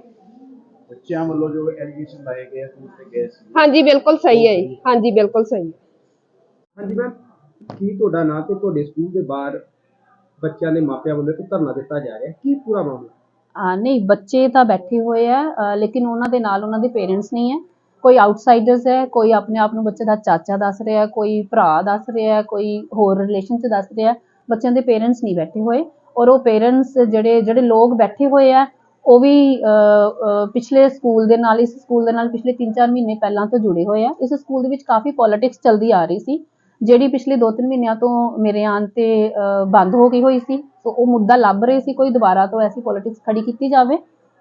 ਬੱਚਿਆਂ ਵੱਲੋਂ ਜੋ ਐਲੀਗੇਸ਼ਨ ਲਾਏ ਗਏ ਟੂਰ ਤੇ ਗਏ ਸੀ? ਹਾਂਜੀ ਬਿਲਕੁਲ ਸਹੀ ਹੈ ਜੀ। ਹਾਂਜੀ ਬਿਲਕੁਲ ਸਹੀ ਹੈ। ਹਾਂਜੀ ਮੈਮ ਕੀ ਤੁਹਾਡਾ ਨਾਂ ਤੇ ਤੁਹਾਡੇ ਸਕੂਲ ਦੇ ਬਾਹਰ ਬੱਚਿਆਂ ਦੇ ਮਾਪਿਆਂ ਵੱਲੋਂ ਇੱਕ ਧਰਨਾ ਦਿੱਤਾ ਜਾ ਰਿਹਾ? ਕੀ ਪੂਰਾ ਮਾਮਲਾ? ਆ ਨਹੀਂ ਬੱਚੇ ਤਾਂ ਬੈਠੇ ਹੋਏ ਆ ਅ, ਲੇਕਿਨ ਉਹਨਾਂ ਦੇ ਨਾਲ ਉਹਨਾਂ ਦੇ ਪੇਰੈਂਟਸ ਨਹੀਂ ਹੈ। ਕੋਈ ਆਊਟਸਾਈਡਰਸ ਹੈ ਕੋਈ ਆਪਣੇ ਆਪ ਨੂੰ ਬੱਚੇ ਦਾ ਚਾਚਾ ਦੱਸ ਰਿਹਾ ਕੋਈ ਭਰਾ ਦੱਸ ਰਿਹਾ ਕੋਈ ਹੋਰ ਰਿਲੇਸ਼ਨ ਚ ਦੱਸ ਰਿਹਾ ਬੱਚਿਆਂ ਦੇ ਪੇਰੈਂਟਸ ਨਹੀਂ ਬੈਠੇ ਹੋਏ। ਔਰ ਉਹ ਪੇਰੈਂਟਸ ਜਿਹੜੇ ਜਿਹੜੇ ਲੋਕ ਬੈਠੇ ਹੋਏ ਆ ਉਹ ਵੀ ਅ, ਅ, ਪਿਛਲੇ ਸਕੂਲ ਦੇ ਨਾਲ ਇਸ ਸਕੂਲ ਦੇ ਨਾਲ ਪਿਛਲੇ 3-4 ਮਹੀਨੇ ਪਹਿਲਾਂ ਤੋਂ ਜੁੜੇ ਹੋਏ ਆ। ਇਸ ਸਕੂਲ ਦੇ ਵਿੱਚ ਕਾਫੀ ਪੋਲਿਟਿਕਸ ਚੱਲਦੀ ਆ ਰਹੀ ਸੀ। ਜਿਹੜੀ ਪਿਛਲੇ 2-3 ਮਹੀਨਿਆਂ ਤੋਂ ਮੇਰੇ ਆਉਣ ਤੇ ਬੰਦ ਹੋ ਗਈ ਹੋਈ ਸੀ ਸੋ ਉਹ ਮੁੱਦਾ ਲੱਭ ਰਹੇ ਸੀ ਕੋਈ ਦੁਬਾਰਾ ਤੋਂ ਐਸੀ ਪੋਲਿਟਿਕਸ ਖੜੀ ਕੀਤੀ ਜਾਵੇ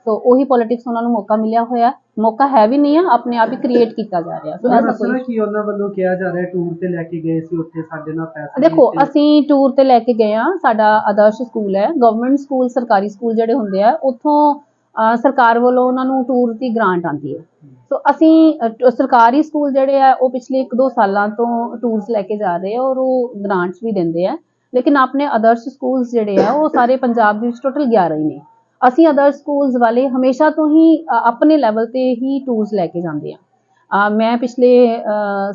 ਸੋ ਉਹੀ ਪੋਲਿਟਿਕਸ ਉਹਨਾਂ ਨੂੰ ਮੌਕਾ ਮਿਲਿਆ ਹੋਇਆ ਮੌਕਾ ਹੈ ਵੀ ਨਹੀਂ ਆ ਆਪਣੇ ਆਪ ਹੀ ਕ੍ਰੀਏਟ ਕੀਤਾ ਜਾ ਰਿਹਾ। ਸੋ ਐਸਾ ਕੋਈ ਕੀ ਉਹਨਾਂ ਵੱਲੋਂ ਕਿਹਾ ਜਾ ਰਿਹਾ ਟੂਰ ਤੇ ਲੈ ਕੇ ਗਏ ਸੀ ਉੱਥੇ ਸਾਡੇ ਨਾਲ ਪੈਸੇ ਦੇਖੋ ਅਸੀਂ ਟੂਰ ਤੇ ਲੈ ਕੇ ਗਏ ਆ ਸਾਡਾ ਆਦਰਸ਼ ਸਕੂਲ ਹੈ ਗਵਰਨਮੈਂਟ ਸਕੂਲ ਸਰਕਾਰੀ ਸਕੂਲ ਜਿਹੜੇ ਹੁੰਦੇ ਆ ਉੱਥੋਂ ਸਰਕਾਰ ਵੱਲੋਂ ਉਹਨਾਂ ਨੂੰ ਟੂਰ ਦੀ ਗ੍ਰਾਂਟ ਆਉਂਦੀ ਹੈ। ਸੋ ਅਸੀਂ ਸਰਕਾਰੀ ਸਕੂਲ ਜਿਹੜੇ ਆ, ਉਹ ਪਿਛਲੇ 1-2 ਸਾਲਾਂ ਤੋਂ ਟੂਰਸ ਲੈ ਕੇ ਜਾ ਰਹੇ ਆ ਔਰ ਉਹ ਗ੍ਰਾਂਟਸ ਵੀ ਦਿੰਦੇ ਆ। ਲੇਕਿਨ ਆਪਣੇ ਅਦਰਸ ਸਕੂਲਸ ਜਿਹੜੇ ਆ, ਉਹ ਸਾਰੇ ਪੰਜਾਬ ਦੇ ਵਿੱਚ ਟੋਟਲ 11 ਹੀ ਨੇ। ਅਸੀਂ ਅਦਰ ਸਕੂਲਸ ਵਾਲੇ ਹਮੇਸ਼ਾ ਤੋਂ ਹੀ ਆਪਣੇ ਲੈਵਲ ਤੇ ਹੀ ਟੂਰਸ ਲੈ ਕੇ ਜਾਂਦੇ ਆ। ਮੈਂ ਪਿਛਲੇ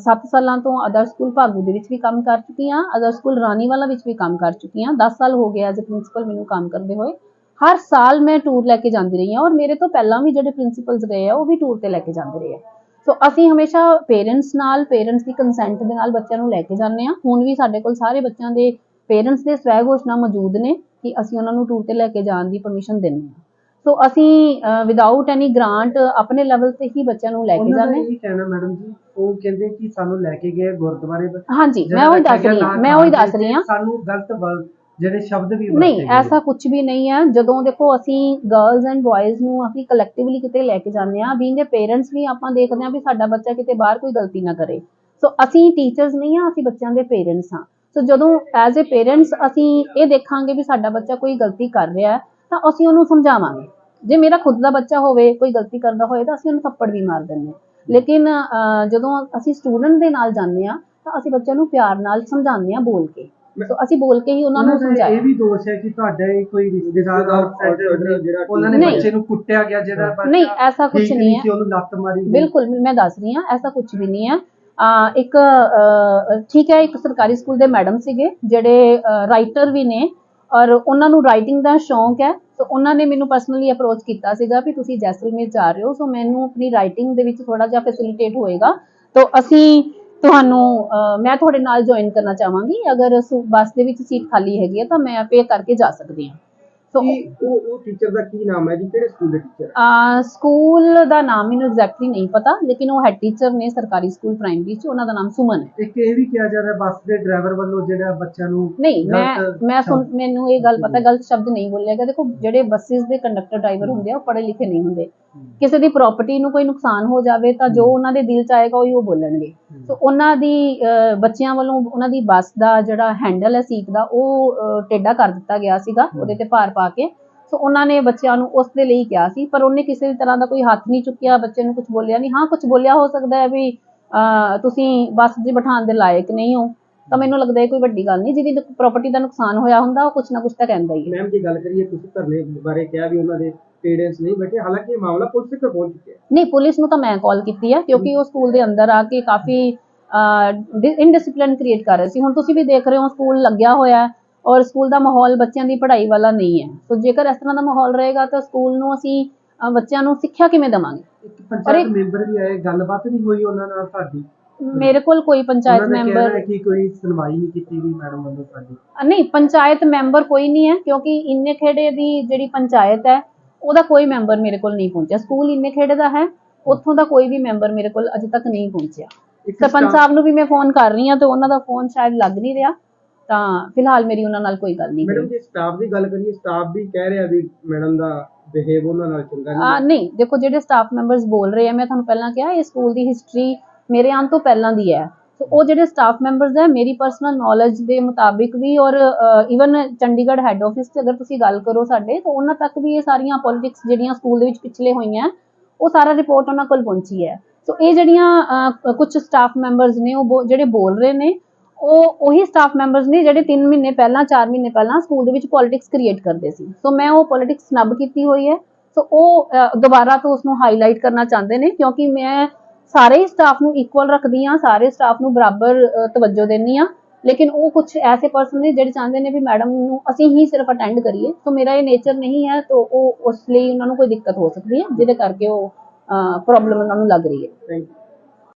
7 ਸਾਲਾਂ ਤੋਂ ਅਦਰ ਸਕੂਲ ਭਾਗੂ ਦੇ ਵਿੱਚ ਵੀ ਕੰਮ ਕਰ ਚੁੱਕੀ ਹਾਂ ਅਦਰ ਸਕੂਲ ਰਾਨੀਵਾਲਾ ਵਿੱਚ ਵੀ ਕੰਮ ਕਰ ਚੁੱਕੀ ਹਾਂ। 10 ਸਾਲ ਹੋ ਗਏ ਐਜ਼ ਅ ਪ੍ਰਿੰਸੀਪਲ ਮੈਨੂੰ ਕੰਮ ਕਰਦੇ ਹੋਏ। ਹਰ ਸਾਲ ਮੈਂ ਟੂਰ ਲੈ ਕੇ ਜਾਂਦੀ ਰਹੀ ਹਾਂ ਔਰ ਮੇਰੇ ਤੋਂ ਪਹਿਲਾਂ ਵੀ ਜਿਹੜੇ ਪ੍ਰਿੰਸੀਪਲਸ ਰਹੇ ਆ ਉਹ ਵੀ ਟੂਰ ਤੇ ਲੈ ਕੇ ਜਾਂਦੇ ਰਹੇ ਆ। ਸੋ ਅਸੀਂ ਹਮੇਸ਼ਾ ਪੇਰੈਂਟਸ ਨਾਲ ਪੇਰੈਂਟਸ ਦੀ ਕੰਸੈਂਟ ਦੇ ਨਾਲ ਬੱਚਿਆਂ ਨੂੰ ਲੈ ਕੇ ਜਾਂਦੇ ਆ ਹੁਣ ਵੀ ਸਾਡੇ ਕੋਲ ਸਾਰੇ ਬੱਚਿਆਂ ਦੇ ਪੇਰੈਂਟਸ ਦੇ ਸਵੈ ਘੋਸ਼ਣਾ ਮੌਜੂਦ ਨੇ ਕਿ ਅਸੀਂ ਉਹਨਾਂ ਨੂੰ ਟੂਰ ਤੇ ਲੈ ਕੇ ਜਾਣ ਦੀ ਪਰਮਿਸ਼ਨ ਦਿੰਦੇ ਆ ਸੋ ਅਸੀਂ ਵਿਦਆਊਟ ਐਨੀ ਗ੍ਰਾਂਟ ਆਪਣੇ ਲੈਵਲ ਤੇ ਹੀ ਬੱਚਿਆਂ ਨੂੰ ਲੈ ਕੇ ਜਾਂਦੇ ਹਾਂ। ਇਹ ਕਹਿਣਾ ਮੈਡਮ ਜੀ ਉਹ ਕਹਿੰਦੇ ਕਿ ਸਾਨੂੰ ਲੈ ਕੇ ਗਏ ਗੁਰਦੁਆਰੇ ਹਾਂਜੀ ਮੈਂ ਉਹੀ ਦੱਸ ਰਹੀ ਹਾਂ ਮੈਂ ਉਹੀ ਦੱਸ ਰਹੀ ਹਾਂ। ਸਾਨੂੰ ਗਲਤ ਜਿਹੜੇ ਸ਼ਬਦ ਵੀ ਨਹੀਂ ਐਸਾ ਕੁਝ ਵੀ ਨਹੀਂ ਹੈ ਜਦੋਂ ਦੇਖੋ ਅਸੀਂ ਗਰਲਸ ਐਂਡ ਬॉयਜ਼ ਨੂੰ ਅਸੀਂ ਕਲੈਕਟਿਵਲੀ ਕਿਤੇ ਲੈ ਕੇ ਜਾਂਦੇ ਆ ਬੀਇੰਗ ਦੇ ਪੇਰੈਂਟਸ ਵੀ ਆਪਾਂ ਦੇਖਦੇ ਆ ਵੀ ਸਾਡਾ ਬੱਚਾ ਕਿਤੇ ਬਾਹਰ ਕੋਈ ਗਲਤੀ ਨਾ ਕਰੇ। ਸੋ ਅਸੀਂ ਟੀਚਰਸ ਨਹੀਂ ਆ ਅਸੀਂ ਬੱਚਿਆਂ ਦੇ ਪੇਰੈਂਟਸ ਆ ਸੋ ਜਦੋਂ ਐਜ਼ ਅ ਪੇਰੈਂਟਸ ਅਸੀਂ ਇਹ ਦੇਖਾਂਗੇ ਵੀ ਸਾਡਾ ਬੱਚਾ ਕੋਈ ਗਲਤੀ ਕਰ ਰਿਹਾ ਹੈ ਤਾਂ ਅਸੀਂ ਉਹਨੂੰ ਸਮਝਾਵਾਂਗੇ। ਜੇ ਮੇਰਾ ਖੁਦ ਦਾ ਬੱਚਾ ਹੋਵੇ ਕੋਈ ਗਲਤੀ ਕਰਦਾ ਹੋਏ ਤਾਂ ਅਸੀਂ ਉਹਨੂੰ ਥੱਪੜ ਵੀ ਮਾਰ ਦਿੰਦੇ ਹਾਂ। ਲੇਕਿਨ ਜਦੋਂ ਅਸੀਂ ਸਟੂਡੈਂਟ ਦੇ ਨਾਲ ਜਾਂਦੇ ਆ ਤਾਂ ਅਸੀਂ ਬੱਚਿਆਂ ਨੂੰ ਪਿਆਰ ਨਾਲ ਸਮਝਾਉਂਦੇ ਆ ਬੋਲ ਕੇ। ਸੋ ਅਸੀਂ ਬੋਲ ਕੇ ਹੀ ਉਹਨਾਂ ਨੂੰ ਸਮਝਾਇਆ। ਵੀ ਦੋਸ਼ ਹੈ ਕਿ ਤੁਹਾਡਾ ਇਹ ਕੋਈ ਰਿਸ਼ਤੇਦਾਰ ਜਿਹੜਾ ਉਹਨਾਂ ਨੇ ਨਹੀਂ। ਬੱਚੇ ਨੂੰ ਕੁੱਟਿਆ ਗਿਆ ਜਿਹੜਾ ਨਹੀਂ ਐਸਾ ਕੁਝ ਨਹੀਂ ਹੈ। ਉਹਨੂੰ ਲੱਤ ਮਾਰੀ। ਬਿਲਕੁਲ ਮੈਂ ਦੱਸ ਰਹੀ ਹਾਂ ਐਸਾ ਕੁਝ ਵੀ ਨਹੀਂ ਹੈ। ਆ ਇੱਕ ਠੀਕ ਹੈ ਇੱਕ ਸਰਕਾਰੀ ਸਕੂਲ ਦੇ ਮੈਡਮ ਸੀਗੇ ਜਿਹੜੇ ਰਾਈਟਰ ਵੀ ਨੇ ਔਰ ਉਹਨਾਂ ਨੂੰ ਰਾਈਟਿੰਗ ਦਾ ਸ਼ੌਂਕ ਹੈ। ਸੋ ਉਹਨਾਂ ਨੇ ਮੈਨੂੰ ਪਰਸਨਲੀ ਅਪਰੋਚ ਕੀਤਾ ਸੀਗਾ ਵੀ ਤੁਸੀਂ ਜੈਸਲਮੇਰ ਜਾ ਰਹੇ ਹੋ ਸੋ ਮੈਨੂੰ ਆਪਣੀ ਰਾਈਟਿੰਗ ਦੇ ਵਿੱਚ ਥੋੜਾ ਜਿਹਾ ਫੈਸਿਲਿਟੇਟ ਹੋਏਗਾ। ਤਾਂ ਅਸੀਂ ਤੁਹਾਨੂੰ ਮੈਂ ਤੁਹਾਡੇ ਨਾਲ ਜੁਆਇਨ ਕਰਨਾ ਚਾਹਾਂਗੀ। ਅਗਰ ਬੱਸ ਦੇ ਵਿੱਚ ਸੀਟ ਖਾਲੀ ਹੈਗੀ ਹੈ ਤਾਂ ਮੈਂ ਪੇ ਕਰਕੇ ਜਾ ਸਕਦੀ ਹਾਂ। ਸੋ ਉਹ ਉਹ ਟੀਚਰ ਦਾ ਕੀ ਨਾਮ ਹੈ ਜੀ? ਕਿਹੜੇ ਸਕੂਲ ਦੇ ਟੀਚਰ ਆ ਸਕੂਲ ਦਾ ਨਾਮ ਮੈਨੂੰ ਐਗਜ਼ੈਕਟਲੀ ਨਹੀਂ ਪਤਾ ਲੇਕਿਨ ਉਹ ਹੈਡ ਟੀਚਰ ਨੇ ਸਰਕਾਰੀ ਸਕੂਲ ਪ੍ਰਾਇਮਰੀ ਚ ਉਹਨਾਂ ਦਾ ਨਾਮ ਸੁਮਨ ਹੈ। ਇੱਕ ਇਹ ਵੀ ਕਿਹਾ ਜਾ ਰਿਹਾ ਬੱਸ ਦੇ ਡਰਾਈਵਰ ਵੱਲੋਂ ਜਿਹੜਾ ਬੱਚਿਆਂ ਨੂੰ ਨਹੀਂ ਮੈਂ ਗਲਤ ਮੈਂ ਸੁਣ ਮੈਨੂੰ ਇਹ ਗੱਲ ਪਤਾ ਗਲਤ ਸ਼ਬਦ ਨਹੀਂ ਬੋਲਿਆ ਗਿਆ। ਦੇਖੋ ਜਿਹੜੇ ਬੱਸਿਸ ਦੇ ਕੰਡਕਟਰ ਡਰਾਈਵਰ ਹੁੰਦੇ ਆ ਉਹ ਪੜ੍ਹੇ ਲਿਖੇ ਨਹੀਂ ਹੁੰਦੇ। ਕਿਸੇ ਦੀ ਪ੍ਰਾਪਰਟੀ ਨੂੰ ਕੋਈ ਨੁਕਸਾਨ ਹੋ ਜਾਵੇ ਤਾਂ ਜੋ ਉਹਨਾਂ ਦੇ ਦਿਲ ਚ ਆਏਗਾ ਉਹੀ ਉਹ ਬੋਲਣਗੇ। ਸੋ ਉਹਨਾਂ ਦੀ ਬੱਚਿਆਂ ਵੱਲੋਂ ਉਹਨਾਂ ਦੀ ਬੱਸ ਦਾ ਜਿਹੜਾ ਹੈਂਡਲ ਹੈ ਸੀਟ ਦਾ ਉਹ ਟੇਢਾ ਕਰ ਦਿੱਤਾ ਗਿਆ ਸੀਗਾ ਉਹਦੇ ਤੇ ਭਾਰ ਪਾ ਕੇ। ਸੋ ਉਹਨਾਂ ਨੇ ਬੱਚਿਆਂ ਨੂੰ ਉਸ ਦੇ ਲਈ ਕਿਹਾ ਸੀ ਪਰ ਉਹਨੇ ਕਿਸੇ ਵੀ ਤਰ੍ਹਾਂ ਦਾ ਕੋਈ ਹੱਥ ਨਹੀਂ ਚੁੱਕਿਆ ਬੱਚੇ ਨੂੰ ਕੁਝ ਬੋਲਿਆ ਨਹੀਂ। ਹਾਂ ਕੁਝ ਬੋਲਿਆ ਹੋ ਸਕਦਾ ਹੈ ਵੀ ਤੁਸੀਂ ਬੱਸ 'ਚ ਬਿਠਾਉਣ ਦੇ ਲਾਇਕ ਨਹੀਂ ਹੋ। ਤਾਂ ਮੈਨੂੰ ਲੱਗਦਾ ਹੈ ਕੋਈ ਵੱਡੀ ਗੱਲ ਨਹੀਂ ਜਿਹਦੀ ਪ੍ਰਾਪਰਟੀ ਦਾ ਨੁਕਸਾਨ ਹੋਇਆ ਹੁੰਦਾ ਉਹ ਕੁਝ ਨਾ ਕੁਝ ਤਾਂ ਕਹਿੰਦਾ ਹੀ ਹੈ। ਮੈਮ ਦੀ ਗੱਲ ਕਰੀਏ ਤੁਸੀਂ ਧਰਨੇ ਬਾਰੇ ਕਿਹਾ ਵੀ ਉਹਨਾਂ ਦੇ ਪੇਰੈਂਟਸ ਨਹੀਂ ਬੈਠੇ ਹਾਲਾਂਕਿ ਇਹ ਮਾਮਲਾ ਪੁਲਿਸ ਤੱਕ ਪਹੁੰਚ ਚੁੱਕਿਆ ਹੈ। ਨਹੀਂ ਪੁਲਿਸ ਨੂੰ ਤਾਂ ਮੈਂ ਕਾਲ ਕੀਤੀ ਹੈ ਕਿਉਂਕਿ ਉਹ ਸਕੂਲ ਦੇ ਅੰਦਰ ਆ ਕੇ ਕਾਫੀ ਇਨਡਿਸਪਲਿਨ ਕ੍ਰੀਏਟ ਕਰ ਰਹੇ ਸੀ। ਹੁਣ ਤੁਸੀਂ ਵੀ ਦੇਖ ਰਹੇ ਹੋ ਸਕੂਲ ਲੱਗਿਆ ਹੋਇਆ ਹੈ ਔਰ ਸਕੂਲ ਦਾ ਮਾਹੌਲ ਬੱਚਿਆਂ ਦੀ ਪੜ੍ਹਾਈ ਵਾਲਾ ਨਹੀਂ ਹੈ। ਸੋ ਜੇਕਰ ਇਸ ਤਰ੍ਹਾਂ ਦਾ ਮਾਹੌਲ ਰਹੇਗਾ ਤਾਂ ਸਕੂਲ ਨੂੰ ਅਸੀਂ ਬੱਚਿਆਂ ਨੂੰ ਸਿੱਖਿਆ ਕਿਵੇਂ ਦੇਵਾਂਗੇ? ਇੱਕ ਪੰਚਾਇਤ ਮੈਂਬਰ ਵੀ ਆਏ ਗੱਲਬਾਤ ਨਹੀਂ ਹੋਈ ਉਹਨਾਂ ਨਾਲ ਸਾਡੀ। ਮੇਰੇ ਕੋਲ ਕੋਈ ਪੰਚਾਇਤ ਮੈਂਬਰ ਕਿ ਕੋਈ ਸੁਣਵਾਈ ਨਹੀਂ ਕੀਤੀ ਗਈ ਮੈਡਮ ਵੱਲੋਂ ਸਾਡੀ। ਨਹੀਂ ਪੰਚਾਇਤ ਮੈਂਬਰ ਕੋਈ ਨਹੀਂ ਹੈ ਕਿਉਂਕਿ ਇੰਨੇ ਖੇੜੇ ਦੀ ਜਿਹੜੀ ਪੰਚਾਇਤ ਹੈ ਉਹਦਾ ਕੋਈ ਮੈਂਬਰ ਮੇਰੇ ਕੋਲ ਨਹੀਂ ਪਹੁੰਚਿਆ। ਸਕੂਲ ਇੰਨੇ ਖੇੜੇ ਦਾ ਹੈ ਉੱਥੋਂ ਦਾ ਕੋਈ ਵੀ ਮੈਂਬਰ ਮੇਰੇ ਕੋਲ ਅਜੇ ਤੱਕ ਨਹੀਂ ਪਹੁੰਚਿਆ। ਸਰਪੰਚ ਸਾਹਿਬ ਨੂੰ ਵੀ ਮੈਂ ਫੋਨ ਕਰ ਰਹੀ ਹਾਂ ਤੇ ਉਹਨਾਂ ਦਾ ਫੋਨ ਸ਼ਾਇਦ ਲੱਗ ਨਹੀਂ ਰਿਹਾ। ਤਾਂ ਫਿਲਹਾਲ ਮੇਰੀ ਉਹਨਾਂ ਨਾਲ ਕੋਈ ਗੱਲ ਨਹੀਂ ਮੈਡਮ ਜੇ ਸਟਾਫ ਦੀ ਗੱਲ ਕਰੀਏ ਸਟਾਫ ਵੀ ਕਹਿ ਰਿਹਾ ਵੀ ਮੈਡਮ ਦਾ ਬਿਹੇਵ ਉਹਨਾਂ ਨਾਲ ਚੰਗਾ ਆ ਨਹੀਂ ਨਹੀਂ ਦੇਖੋ ਜਿਹੜੇ ਸਟਾਫ ਮੈਂਬਰਸ ਬੋਲ ਰਹੇ ਆ ਮੈਂ ਤੁਹਾਨੂੰ ਪਹਿਲਾਂ ਕਿਹਾ ਇਹ ਸਕੂਲ ਦੀ ਹਿਸਟਰੀ ਮੇਰੇ ਆਉਣ ਤੋਂ ਪਹਿਲਾਂ ਦੀ ਹੈ। ਸੋ ਉਹ ਜਿਹੜੇ ਸਟਾਫ ਮੈਂਬਰਸ ਹੈ, ਮੇਰੀ ਪਰਸਨਲ ਨੌਲੇਜ ਦੇ ਮੁਤਾਬਿਕ ਵੀ ਔਰ ਇਵਨ ਚੰਡੀਗੜ੍ਹ ਹੈੱਡ ਆਫਿਸ ਤੇ ਅਗਰ ਤੁਸੀਂ ਗੱਲ ਕਰੋ ਸਾਡੇ, ਤਾਂ ਉਹਨਾਂ ਤੱਕ ਵੀ ਇਹ ਸਾਰੀਆਂ ਪੋਲਿਟਿਕਸ ਜਿਹੜੀਆਂ ਸਕੂਲ ਦੇ ਵਿੱਚ ਪਿਛਲੇ ਹੋਈਆਂ, ਉਹ ਸਾਰਾ ਰਿਪੋਰਟ ਉਹਨਾਂ ਕੋਲ ਪਹੁੰਚੀ ਹੈ। ਸੋ ਇਹ ਜਿਹੜੀਆਂ ਕੁਝ ਸਟਾਫ ਮੈਂਬਰਸ ਨੇ, ਉਹ ਜਿਹੜੇ ਬੋਲ ਰਹੇ ਨੇ, ਉਹ ਉਹੀ ਸਟਾਫ ਮੈਂਬਰਸ ਨੇ ਜਿਹੜੇ 3 ਮਹੀਨੇ ਪਹਿਲਾਂ 4 ਮਹੀਨੇ ਪਹਿਲਾਂ ਸਕੂਲ ਦੇ ਵਿੱਚ ਪੋਲਿਟਿਕਸ ਕ੍ਰੀਏਟ ਕਰਦੇ ਸੀ। ਸੋ ਮੈਂ ਉਹ ਪੋਲਿਟਿਕਸ ਸਨੱਬ ਕੀਤੀ ਹੋਈ ਹੈ। ਸੋ ਉਹ ਦੁਬਾਰਾ ਤੋਂ ਉਸ ਨੂੰ ਹਾਈਲਾਈਟ ਕਰਨਾ ਚਾਹੁੰਦੇ ਨੇ, ਕਿਉਂਕਿ ਮੈਂ ਸਾਰੇ ਹੀ ਸਟਾਫ ਨੂੰ ਇਕੁਅਲ ਰੱਖਦੀ ਆ ਸਾਰੇ ਸਟਾਫ ਨੂੰ ਬਰਾਬਰ ਅ, ਤਵੱਜੋ ਦਿੰਦੀ ਆ ਲੇਕਿਨ ਉਹ ਕੁਝ ਐਸੇ ਪਰਸਨ ਨੇ ਜਿਹੜੇ ਚਾਹੁੰਦੇ ਨੇ ਵੀ ਮੈਡਮ ਨੂੰ ਅਸੀਂ ਹੀ ਸਿਰਫ ਅਟੈਂਡ ਕਰੀਏ। ਸੋ ਮੇਰਾ ਇਹ ਨੇਚਰ ਨਹੀਂ ਹੈ ਤਾਂ ਉਹ ਉਸ ਲਈ ਉਹਨਾਂ ਨੂੰ ਕੋਈ ਦਿੱਕਤ ਹੋ ਸਕਦੀ ਹੈ ਜਿਹਦੇ ਕਰਕੇ ਉਹ ਪ੍ਰੋਬਲਮ ਉਹਨਾਂ ਨੂੰ ਲੱਗ ਰਹੀ ਹੈ।